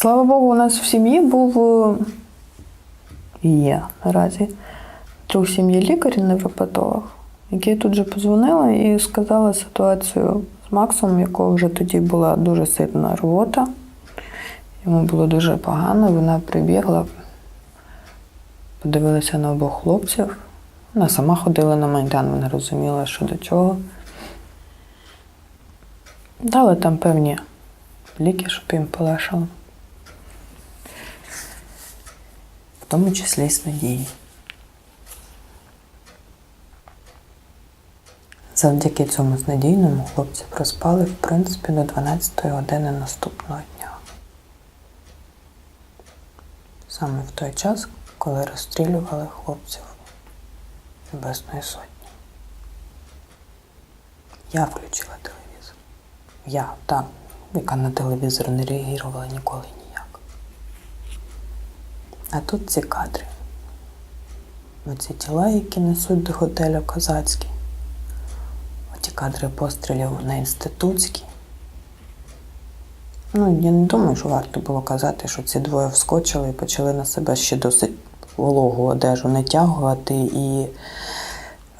Слава Богу, у нас в сім'ї був е, є наразі друг сім'ї лікар невропатолог, який тут же позвонила і сказала ситуацію з Максом, у якого вже тоді була дуже сильна рвота. Йому було дуже погано, вона прибігла, подивилася на обох хлопців. Вона сама ходила на Майдан, вона розуміла, що до чого. Дали там певні ліки, щоб їм полегшало. В тому числі і з. Завдяки цьому знадійному хлопці проспали, в принципі, до 12-ї години наступного дня. Саме в той час, коли розстрілювали хлопців Небесної Сотні. Я включила телевізор. Я, та, яка на телевізор не реагувала ніколи ніяк. А тут ці кадри. Оці тіла, які несуть до готелю Козацький. Оті кадри пострілів на інститутській. Ну, я не думаю, що варто було казати, що ці двоє вскочили і почали на себе ще досить вологу одежу натягувати і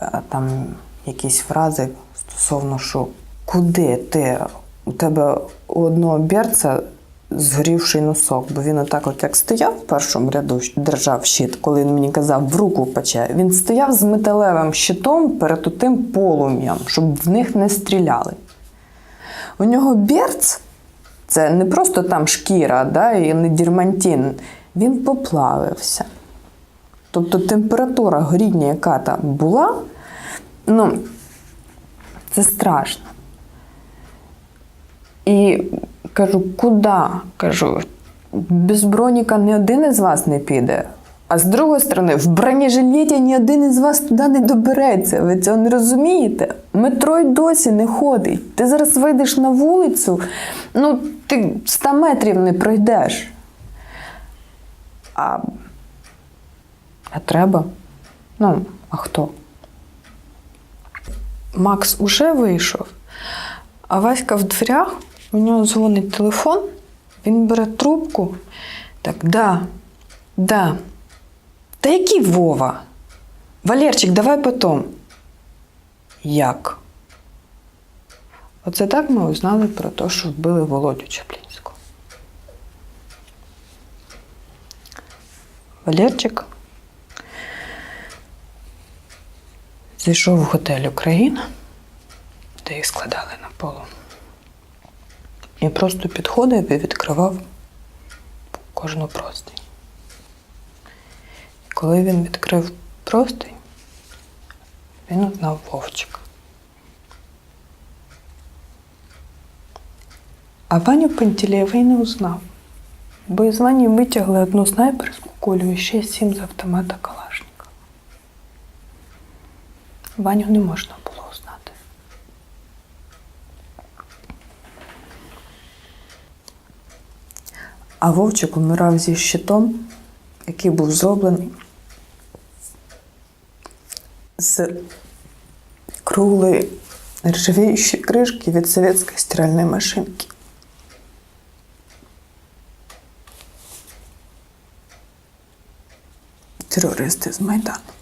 е, там якісь фрази стосовно, що куди ти у тебе у одного берця згорівший носок, бо він отак, от як стояв в першому ряду, держав щит, коли він мені казав, в руку пече. Він стояв з металевим щитом перед тим полум'ям, щоб в них не стріляли. У нього берц це не просто там шкіра, да, і не дірмантін, він поплавився. Тобто температура горіння, яка там була, ну, це страшно. І кажу, куди? Кажу, без броніка ні один із вас не піде. А з другої сторони, в бронежилеті ні один із вас туди не добереться. Ви цього не розумієте? Метро й досі не ходить. Ти зараз вийдеш на вулицю, ну, ти 100 метрів не пройдеш. А, а треба? Ну, а хто? Макс уже вийшов, а Васька в дверях, у нього дзвонить телефон, він бере трубку. Так, да, да. Та який Вова? Валерчик, давай потом. Як? Оце так ми узнали про те, що вбили Володю Чаплінського. Валерчик зайшов в готель Україна, де їх складали на полу. І просто підходив і відкривав кожну простинь. І коли він відкрив простинь, він узнав Вовчика. А Ваню Пантелеєва не узнав, бо із Вані витягли одну снайперську кулю і ще сім з автомата Калашникова. Ваню не можна було А Вовчик умирав зі щитом, який був зроблений з круглої нержавіючої кришки від совєтської стиральної машинки. Терористи з Майдану.